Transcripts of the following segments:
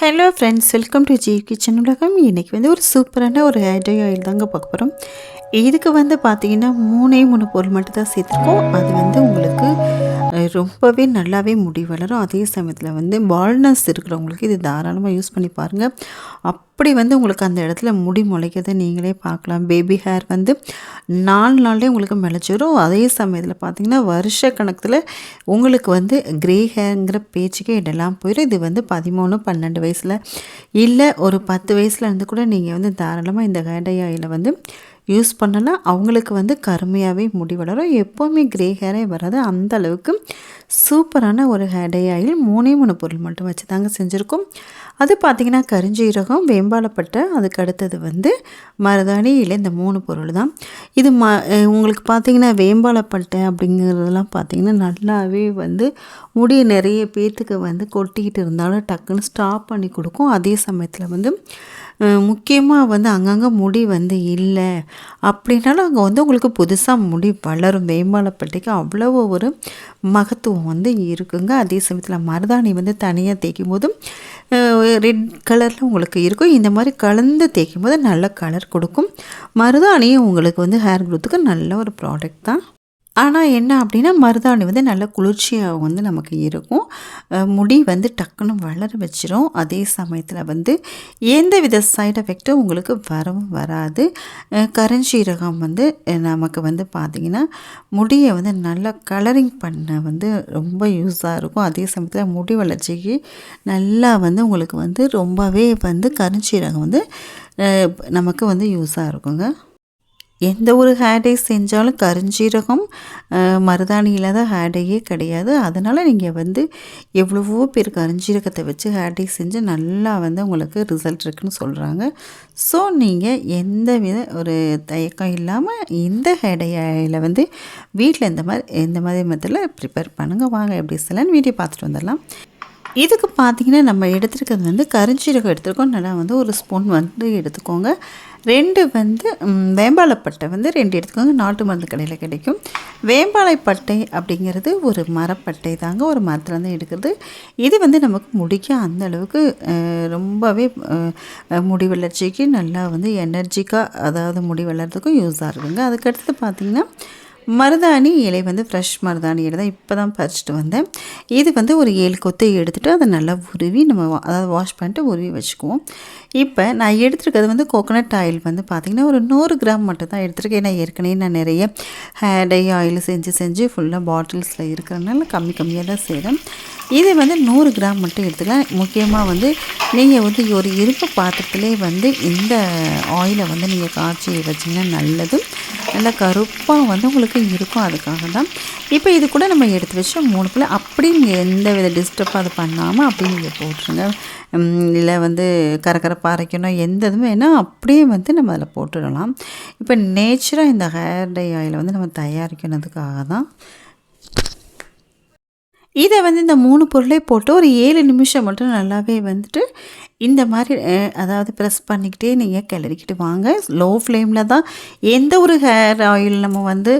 Hello friends welcome to G kitchen உலகம். இன்றைக்கி வந்து ஒரு சூப்பரான ஒரு ஹேர் ஆயில் தாங்க பார்க்க போகிறோம் இதுக்கு வந்து பார்த்தீங்கன்னா மூணே மூணு பொருள் மட்டும் தான் சேர்த்துருக்கோம். அது வந்து உங்களுக்கு ரொம்பவே நல்லாவே முடி வளரும். அதே சமயத்தில் வந்து பால்னஸ் இருக்கிறவங்களுக்கு இது தாராளமாக யூஸ் பண்ணி பாருங்கள் அப்படி வந்து உங்களுக்கு அந்த இடத்துல முடி முளைக்கிறத நீங்களே பார்க்கலாம். பேபி ஹேர் வந்து நாலு நாள்லேயே உங்களுக்கு முளைச்சிரும். அதே சமயத்தில் பார்த்தீங்கன்னா வருஷ கணக்கில் உங்களுக்கு வந்து கிரே ஹேருங்கிற பேச்சுக்கே இடெல்லாம் போயிடும் இது வந்து பதிமூணு பன்னெண்டு வயசில் இல்லை ஒரு பத்து வயசில் இருந்து கூட நீங்கள் வந்து தாராளமாக இந்த ஹேர் டை வந்து யூஸ் பண்ணலாம் அவங்களுக்கு வந்து கருமையாகவே முடி வளரும் எப்போவுமே கிரே ஹேரே வராது. அந்த அளவுக்கு சூப்பரான ஒரு ஹேர் டை ஆயில் மூணே மூணு பொருள் மட்டும் வச்சு தாங்க செஞ்சுருக்கோம். அது பார்த்திங்கன்னா கரிஞ்சீரகம் வேம்பாலப்பட்டை அதுக்கு அடுத்தது வந்து மருதாணி இல்லை இந்த மூணு பொருள் தான். இது ம உங்களுக்கு பார்த்திங்கன்னா வேம்பாலப்பட்டை அப்படிங்கிறதெல்லாம் பார்த்திங்கன்னா நல்லாவே வந்து முடி நிறைய பேர்த்துக்கு வந்து கொட்டிக்கிட்டு இருந்தாலும் டக்குன்னு ஸ்டாப் பண்ணி கொடுக்கும். அதே சமயத்தில் வந்து முக்கியமாக வந்து அங்கங்கே முடி வந்து இல்லை. அப்படின்னாலும் அங்கே வந்து உங்களுக்கு புதுசாக முடி வளரும். வேம்பாலப்பட்டிக்கு அவ்வளோ ஒரு மகத்துவம் வந்து இருக்குங்க. அதே சமயத்தில் மருதாணி வந்து தனியாக தேய்க்கும் போதும் ரெட் கலரில் உங்களுக்கு இருக்கும். இந்த மாதிரி கலந்து தேய்க்கும் போது நல்ல கலர் கொடுக்கும். மருதாணியும் உங்களுக்கு வந்து ஹேர் க்ரோத்துக்கு நல்ல ஒரு ப்ராடக்ட் தான். ஆனால் என்ன அப்படின்னா மருதாணி வந்து நல்ல குளிர்ச்சியாக வந்து நமக்கு இருக்கும். முடி வந்து டக்குன்னு வளர வச்சிரும். அதே சமயத்தில் வந்து எந்த வித சைடு எஃபெக்ட்டும் உங்களுக்கு வரவும் வராது. கருஞ்சீரகம் வந்து நமக்கு வந்து பார்த்திங்கன்னா முடியை வந்து நல்லா கலரிங் பண்ண வந்து ரொம்ப யூஸாக இருக்கும். அதே சமயத்தில் முடி வளர்ச்சிக்கு நல்லா வந்து உங்களுக்கு வந்து ரொம்பவே வந்து கருஞ்சீரகம் வந்து நமக்கு வந்து யூஸாக இருக்குங்க. எந்த ஒரு ஹேடை செஞ்சாலும் கருஞ்சீரகம் மருதாணி இல்லாத ஹேடையே கிடையாது. அதனால் நீங்கள் வந்து எவ்வளவோ பேர் கருஞ்சீரகத்தை வச்சு ஹேடை செஞ்சு நல்லா வந்து உங்களுக்கு ரிசல்ட் இருக்குன்னு சொல்கிறாங்க ஸோ நீங்கள் எந்த வித ஒரு தயக்கம் இல்லாமல் இந்த ஹேடையில் வந்து வீட்டில் இந்த மாதிரி இந்த மாதிரி மெத்தடில் ப்ரிப்பேர் பண்ணுங்கள் வாங்க எப்படி செய்யலாம்னு வீடியோ பார்த்துட்டு வந்துடலாம். இதுக்கு பார்த்தீங்கன்னா நம்ம எடுத்துருக்கிறது வந்து கருஞ்சீரகம் எடுத்துருக்கோம். நல்லா வந்து ஒரு ஸ்பூன் வந்து எடுத்துக்கோங்க. ரெண்டு வந்து ம், வேம்பாலைப்பட்டை வந்து ரெண்டு எடுத்துக்கோங்க. நாட்டு மருந்து கடையில் கிடைக்கும். வேம்பாலைப்பட்டை அப்படிங்கிறது ஒரு மரப்பட்டை தாங்க. ஒரு மரத்துலேருந்து எடுக்கிறது. இது வந்து நமக்கு முடிக்க அந்த அளவுக்கு ரொம்பவே முடி வளர்ச்சிக்கு நல்லா வந்து எனர்ஜிக்காக அதாவது முடி வளர்கிறதுக்கும் யூஸாக இருக்குங்க. அதுக்கடுத்து பார்த்திங்கன்னா மருதாணி இலை வந்து ஃப்ரெஷ் மருதாணி இலை தான் இப்போ தான் பறிச்சுட்டு வந்தேன். இது வந்து ஒரு ஏழு கொத்தை எடுத்துகிட்டு அதை நல்லா உருவி நம்ம வா- அதாவது வாஷ் பண்ணிட்டு உருவி வச்சுக்குவோம். இப்போ நான் எடுத்துருக்கிறது வந்து கோகோனட் ஆயில் வந்து பார்த்திங்கன்னா ஒரு நூறு கிராம் மட்டும் தான் எடுத்துருக்கேன். ஏன்னா ஏற்கனவே நான் நிறைய ஹேர் டை ஆயில் செஞ்சு செஞ்சு ஃபுல்லாக பாட்டில்ஸில் இருக்கிறதுனால கம்மி கம்மியாக தான் செய்கிறேன் இதை வந்து நூறு கிராம் மட்டும் எடுத்துக்கலாம். முக்கியமாக வந்து நீங்கள் வந்து ஒரு இருப்பு பாத்திரத்துலேயே வந்து இந்த ஆயிலை வந்து நீங்கள் காய்ச்சி வச்சிங்கன்னா நல்லது நல்லா கருப்பாக வந்து உங்களுக்கு இருக்கும் அதுக்காக தான் இப்போ இது கூட நம்ம எடுத்து வச்சு மூணு பிள்ளை அப்படி நீங்கள் எந்த வித டிஸ்டர்ப் அது பண்ணாமல் அப்படியே நீங்கள் போட்டுருங்க. இல்லை வந்து கரகரப்பாக அரைக்கணும் எந்த இதுவும் வேணால் அப்படியே வந்து நம்ம அதில் போட்டுடலாம். இப்போ நேச்சராக இந்த ஹேர் டை ஆயில் வந்து நம்ம தயாரிக்கிறதுக்காக தான் இதை வந்து இந்த மூணு பொருளே போட்டு ஒரு ஏழு நிமிஷம் மட்டும் நல்லாவே வந்துட்டு இந்த மாதிரி அதாவது ப்ரெஸ் பண்ணிக்கிட்டே நீங்கள் கிளறிக்கிட்டு வாங்க. லோ ஃப்ளேமில் தான் எந்த ஒரு ஹேர் ஆயில் நம்ம வந்து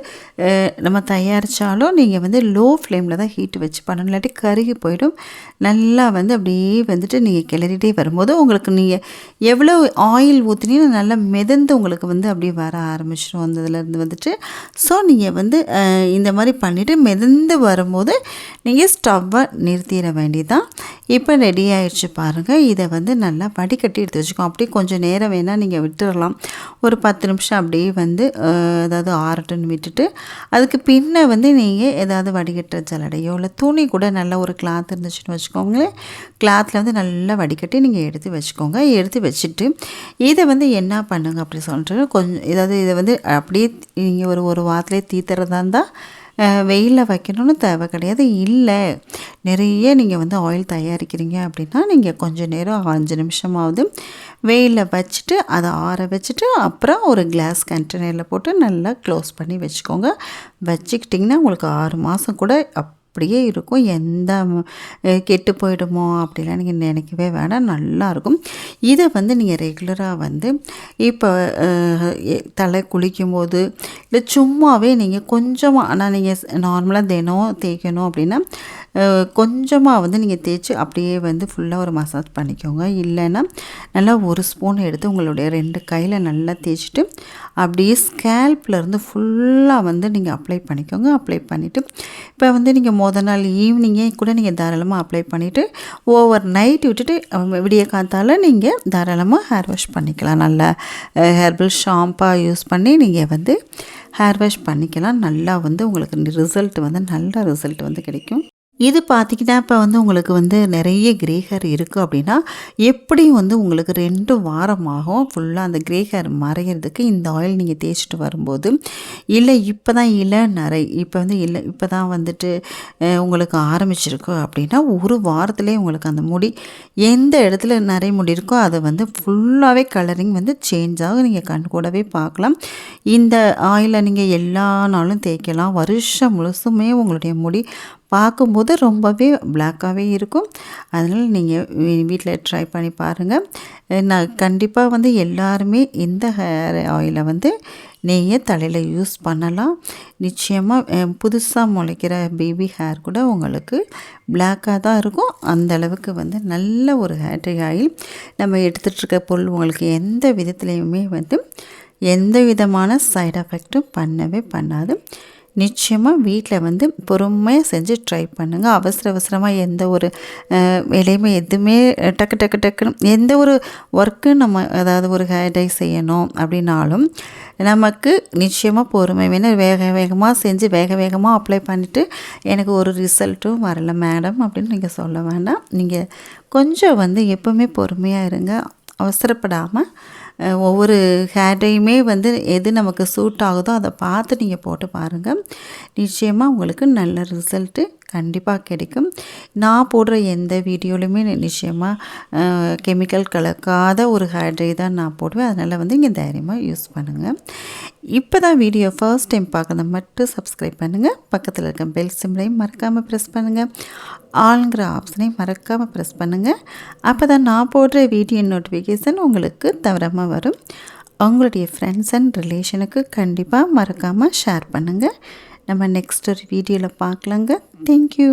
நம்ம தயாரித்தாலும் நீங்கள் வந்து லோ ஃப்ளேமில் தான் ஹீட் வச்சு பண்ணணும். இல்லாட்டி கருகி போயிடும். நல்லா வந்து அப்படியே வந்துட்டு நீங்கள் கிளறிட்டே வரும்போது உங்களுக்கு நீங்கள் எவ்வளோ ஆயில் ஊற்றினீங்க நல்லா மிதந்து உங்களுக்கு வந்து அப்படியே வர ஆரம்பிச்சிடும் அந்த இதுலேருந்து வந்துட்டு. ஸோ நீங்கள் வந்து இந்த மாதிரி பண்ணிவிட்டு மிதந்து வரும்போது நீங்கள் ஸ்டவ்வை நிறுத்திட வேண்டியதான் இப்போ ரெடி ஆயிடுச்சு பாருங்கள் இதை வந்து நல்லா வடிகட்டி எடுத்து வச்சுக்கோம் அப்படியே கொஞ்சம் நேரம் வேணால் நீங்கள் விட்டுறலாம். ஒரு பத்து நிமிஷம் அப்படியே வந்து ஏதாவது அதாவது ஆறட்டுன்னு விட்டுட்டு அதுக்கு பின்ன வந்து நீங்கள் ஏதாவது வடிகட்டுற ஜலடையோ இல்லை துணி கூட நல்ல ஒரு கிளாத் இருந்துச்சுன்னு வச்சுக்கோங்களேன். கிளாத்தில் வந்து நல்லா வடிகட்டி நீங்கள் எடுத்து வச்சுக்கோங்க. எடுத்து வச்சுட்டு இதை வந்து என்ன பண்ணுங்க அப்படி சொல்லிட்டு கொஞ்சம் ஏதாவது இதை வந்து அப்படியே நீங்கள் ஒரு ஒரு வாரத்துலேயே தீத்துறதா இருந்தால் வெயிலில் வைக்கணும்னு தேவை கிடையாது. இல்லை நிறைய நீங்கள் வந்து ஆயில் தயாரிக்கிறீங்க அப்படின்னா நீங்கள் கொஞ்சம் நேரம் அஞ்சு நிமிஷமாவது வெயிலில் வச்சுட்டு அதை ஆற வச்சுட்டு அப்புறம் ஒரு கிளாஸ் கண்டெய்னரில் போட்டு நல்லா க்ளோஸ் பண்ணி வச்சுக்கோங்க. வச்சுக்கிட்டிங்கன்னா உங்களுக்கு ஆறு மாதம் கூட அப் அப்படியே இருக்கும். எந்த கெட்டு போயிடுமோ அப்படிலாம் நீங்கள் நினைக்கவே வேணாம். நல்லாயிருக்கும். இதை வந்து நீங்கள் ரெகுலராக வந்து இப்போ தலை குளிக்கும் போது இல்லை சும்மாவே நீங்கள் கொஞ்சமாக ஆனால் நீங்கள் நார்மலாக தினம் தேய்க்கணும் அப்படின்னா கொஞ்சமாக வந்து நீங்கள் தேய்ச்சி அப்படியே வந்து ஃபுல்லாக ஒரு மசாஜ் பண்ணிக்கோங்க. இல்லைன்னா நல்லா ஒரு ஸ்பூன் எடுத்து உங்களுடைய ரெண்டு கையில் நல்லா தேய்ச்சிட்டு அப்படியே ஸ்கேல்ப்லேருந்து ஃபுல்லாக வந்து நீங்கள் அப்ளை பண்ணிக்கோங்க. அப்ளை பண்ணிவிட்டு இப்போ வந்து நீங்கள் மொதல் நாள் ஈவினிங்கே கூட நீங்கள் தாராளமாக அப்ளை பண்ணிவிட்டு ஓவர் நைட் விட்டுட்டு விடிய காத்தால் நீங்கள் தாராளமாக ஹேர் வாஷ் பண்ணிக்கலாம். நல்ல ஹெர்பல் ஷாம்பாக யூஸ் பண்ணி நீங்கள் வந்து ஹேர் வாஷ் பண்ணிக்கலாம். நல்லா வந்து உங்களுக்கு ரிசல்ட் வந்து நல்ல ரிசல்ட் வந்து கிடைக்கும். இது பார்த்திங்கன்னா இப்போ வந்து உங்களுக்கு வந்து நிறைய கிரே ஹேர் இருக்குது அப்படின்னா எப்படியும் வந்து உங்களுக்கு ரெண்டு வாரம் ஆகும். ஃபுல்லாக அந்த கிரே ஹேர் மறையிறதுக்கு இந்த ஆயில் நீங்கள் தேய்ச்சிட்டு வரும்போது. இல்லை இப்போ தான் இல்லை நிறை இப்போ வந்து இல்லை இப்போ தான் வந்துட்டு உங்களுக்கு ஆரம்பிச்சிருக்கு அப்படின்னா ஒரு வாரத்துலேயே உங்களுக்கு அந்த முடி எந்த இடத்துல நிறைய முடி இருக்கோ அதை வந்து ஃபுல்லாகவே கலரிங் வந்து சேஞ்ச் ஆகும். நீங்கள் கண் கூடவே பார்க்கலாம். இந்த ஆயிலை நீங்கள் எல்லா நாளும் தேய்க்கலாம். வருஷம் முழுசுமே உங்களுடைய முடி பார்க்கும்போது ரொம்பவே பிளாக்காகவே இருக்கும். அதனால் நீங்கள் வீட்டில் ட்ரை பண்ணி பாருங்கள் நான் கண்டிப்பாக வந்து எல்லாருமே இந்த ஹேர் ஆயிலை வந்து நீங்கள் தலையில் யூஸ் பண்ணலாம். நிச்சயமாக புதுசாக முளைக்கிற பேபி ஹேர் கூட உங்களுக்கு பிளாக்காக தான் இருக்கும். அந்த அளவுக்கு வந்து நல்ல ஒரு ஹேர் ஆயில் நம்ம எடுத்துகிட்ருக்க பொருள் உங்களுக்கு எந்த விதத்துலேயுமே வந்து எந்த விதமான சைட் எஃபெக்ட்டும் பண்ணவே பண்ணாது. நிச்சயமாக வீட்டில் வந்து பொறுமையாக செஞ்சு ட்ரை பண்ணுங்கள் அவசர அவசரமாக எந்த ஒரு வேலையுமே எதுவுமே டக்கு டக்கு டக்குன்னு எந்த ஒரு ஒர்க்கு நம்ம அதாவது ஒரு ஹேடை செய்யணும் அப்படின்னாலும் நமக்கு நிச்சயமாக பொறுமை வேணும். வேக வேகமாக செஞ்சு வேக வேகமாக அப்ளை பண்ணிவிட்டு எனக்கு ஒரு ரிசல்ட்டும் வரல. மேடம் அப்படின்னு நீங்கள் சொல்ல வேண்டாம். நீங்கள் கொஞ்சம் வந்து எப்போவுமே பொறுமையாக இருங்க. அவசரப்படாமல் ஒவ்வொரு ஹேர்டையுமே வந்து எது நமக்கு சூட் ஆகுதோ அதை பார்த்து நீங்கள் போட்டு பாருங்கள் நிச்சயமாக உங்களுக்கு நல்ல ரிசல்ட்டு கண்டிப்பாக கிடைக்கும். நான் போடுற எந்த வீடியோலையுமே நிச்சயமாக கெமிக்கல் கலக்காத ஒரு ஹேர் தான் நான் போடுவேன். அதனால் வந்து இங்கே தைரியமாக யூஸ் பண்ணுங்கள் இப்போ தான் வீடியோ ஃபர்ஸ்ட் டைம் பார்க்குறத மட்டும் சப்ஸ்கிரைப் பண்ணுங்கள் பக்கத்தில் இருக்க பெல் சிம்லையும் மறக்காமல் ப்ரெஸ் பண்ணுங்கள் ஆளுங்கிற ஆப்ஷனையும் மறக்காமல் ப்ரெஸ் பண்ணுங்கள் அப்போ தான் நான் போடுற வீடியோ நோட்டிஃபிகேஷன் உங்களுக்கு தவறாமல் வரும். உங்களுடைய ஃப்ரெண்ட்ஸ் அண்ட் ரிலேஷனுக்கு கண்டிப்பாக மறக்காமல் ஷேர் பண்ணுங்கள் நம்ம நெக்ஸ்ட் ஒரு வீடியோவில் பார்க்கலாங்க. தேங்க்யூ